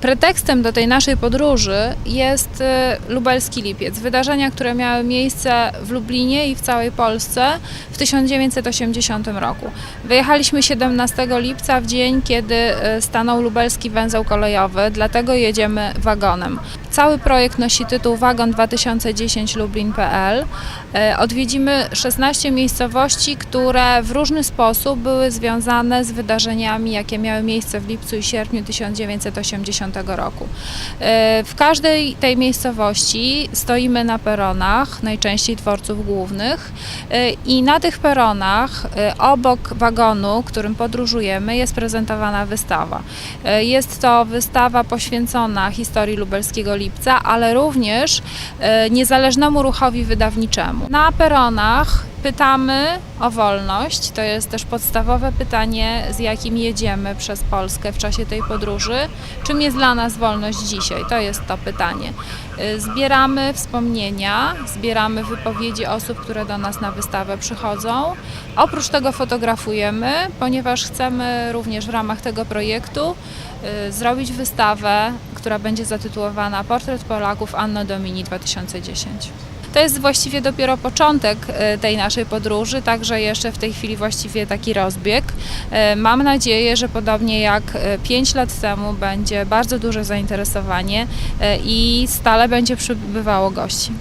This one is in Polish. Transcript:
Pretekstem do tej naszej podróży jest e, lubelski lipiec. Wydarzenia, które miały miejsce w Lublinie i w całej Polsce w 1980 roku. Wyjechaliśmy 17 lipca w dzień, kiedy e, stanął lubelski węzeł kolejowy, dlatego jedziemy wagonem. Cały projekt nosi tytuł Wagon 2010 Lublin.pl. E, Odwiedzimy 16 miejscowości, które w różny sposób były związane z wydarzeniami, jakie miały miejsce w lipcu i sierpniu 1980 roku. E, W każdej tej miejscowości stoimy na peronach, najczęściej dworców głównych e, i na tych peronach obok wagonu, którym podróżujemy, jest prezentowana wystawa. Jest to wystawa poświęcona historii lubelskiego lipca, ale również e, niezależnemu ruchowi wydawniczemu. Na peronach pytamy o wolność. To jest też podstawowe pytanie, z jakim jedziemy przez Polskę w czasie tej podróży. Czym jest dla nas wolność dzisiaj? To jest to pytanie. Y, Zbieramy wspomnienia, zbieramy wypowiedzi osób, które do nas na wystawę przychodzą. Oprócz tego fotografujemy, ponieważ chcemy również w ramach tego projektu y, zrobić wystawę, która będzie zatytułowana Portret Polaków Anno Domini 2010. To jest właściwie dopiero początek e, tej naszej podróży, także jeszcze w tej chwili właściwie taki rozbieg. E, Mam nadzieję, że podobnie jak 5 lat temu będzie bardzo duże zainteresowanie e, i stale będzie przybywało gości.